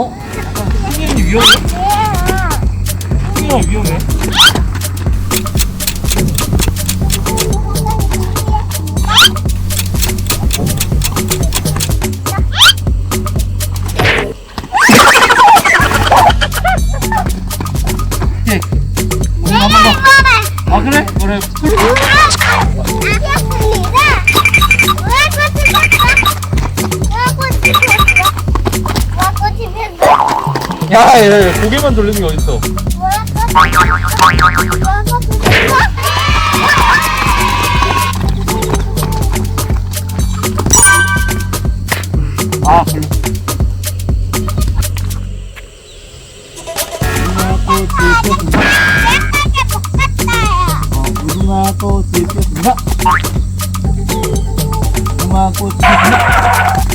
어? 형님 위험해? 형님 위험해? 예. 네. 아 그래? 그래. 아, 야, 야, 야, 고개만 돌리는 게 어딨어? 아, 별로. 무궁화 꽃이 피었습니다. 무궁화 꽃이 피었습니다.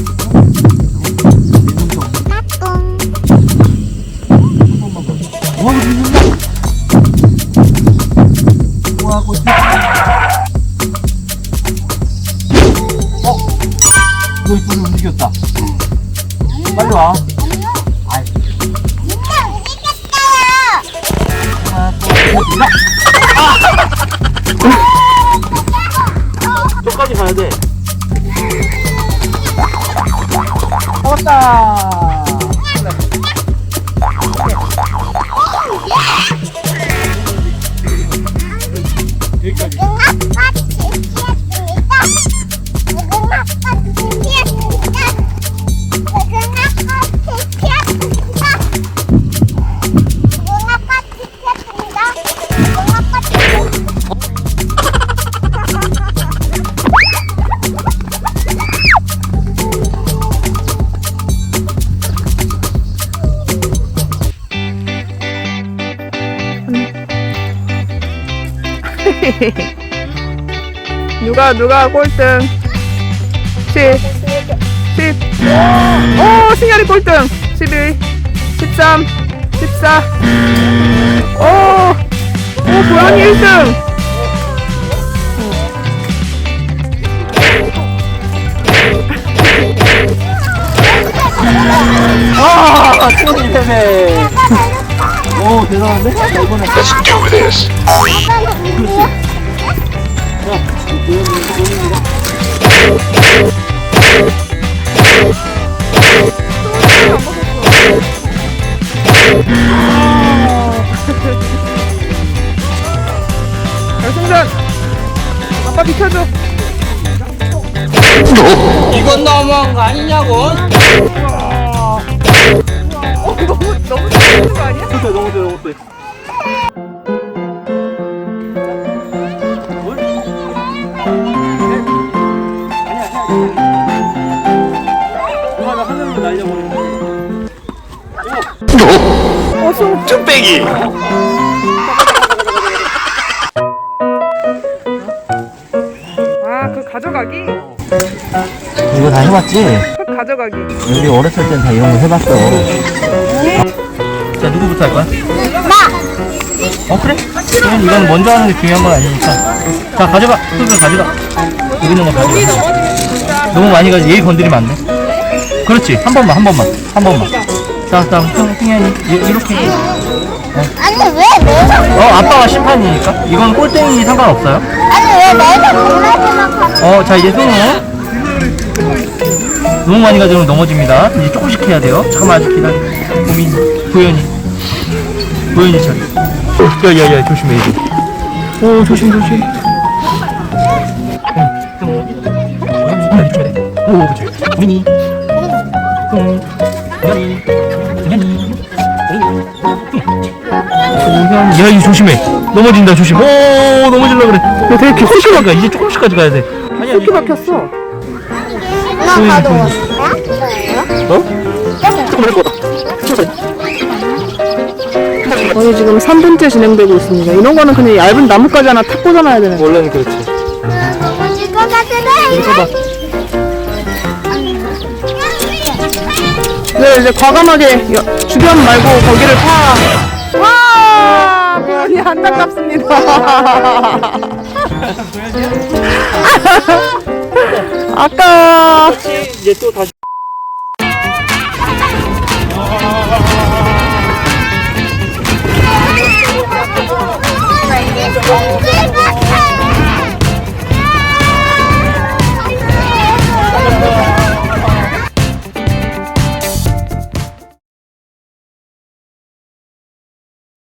너 이쪽이 움직였다. 빨리 와. 아이, 저까지 가야 돼. 잡았다. 누가 누가 꼴등? 10 10 오, 승열이 꼴등. 11 13 14 오, 오 고양이 1등. 아, 패배. 오, 대단한데? 자, 이번에. Let's do this. 결승전 아빠 비켜줘 이건 너무한 거 아니냐고? 어, 너무 잘하는 거 아니야? 진짜 너무 돼, 너무 돼. 어, 손 쭈빼기. 아, 그 가져가기? 이거 다 해봤지? 그 가져가기. 우리 어렸을 땐 다 이런 거 해봤어. 자, 누구부터 할 거야? 나! 어, 그래? 그럼 이건 먼저 하는 게 중요한 건 아니니까. 자, 가져가. 흙을 가져가. 여기 있는 거 가져가. 너무 많이 가지. 얘 건드리면 안 돼. 그렇지. 한 번만, 한 번만. 한 번만. 자, 다음, 형, 승현이. 이- 이렇게. 아니 왜 내가 어, 아빠가 심판이니까. 이건 꼴등이 상관없어요. 아니 왜 내가 몰라서만 하는 어, 자, 이제 승우. 너무 많이 가져오면 넘어집니다. 이제 조금씩 해야 돼요. 잠깐만, 아직 기다려. 고민, 도현이. 도현이 차례. 야, 야, 야, 조심해, 이제. 오, 조심, 조심. 어, 이쪽에 돼. 오, 그치. 도현이. 도현이. 도현이. 야, 이 조심해. 넘어진다, 조심. 오, 넘어질라 그래. 너 되게 이렇게 조심하 가. 이제 조금씩 가져가야 돼. 아니야, 이렇게 막혔어. 나 가져와 어? 조금 할 거다. 오늘 지금 3분째 진행되고 있습니다. 이런 거는 그냥 얇은 나뭇가지 하나 탁 꽂아놔야 되는 거. 원래는 그렇지. 같은데 이거. 네, 이제 과감하게 여- 주변 말고 거기를 파. 와, 고현이 안타깝습니다. 아까 이제 또 다시.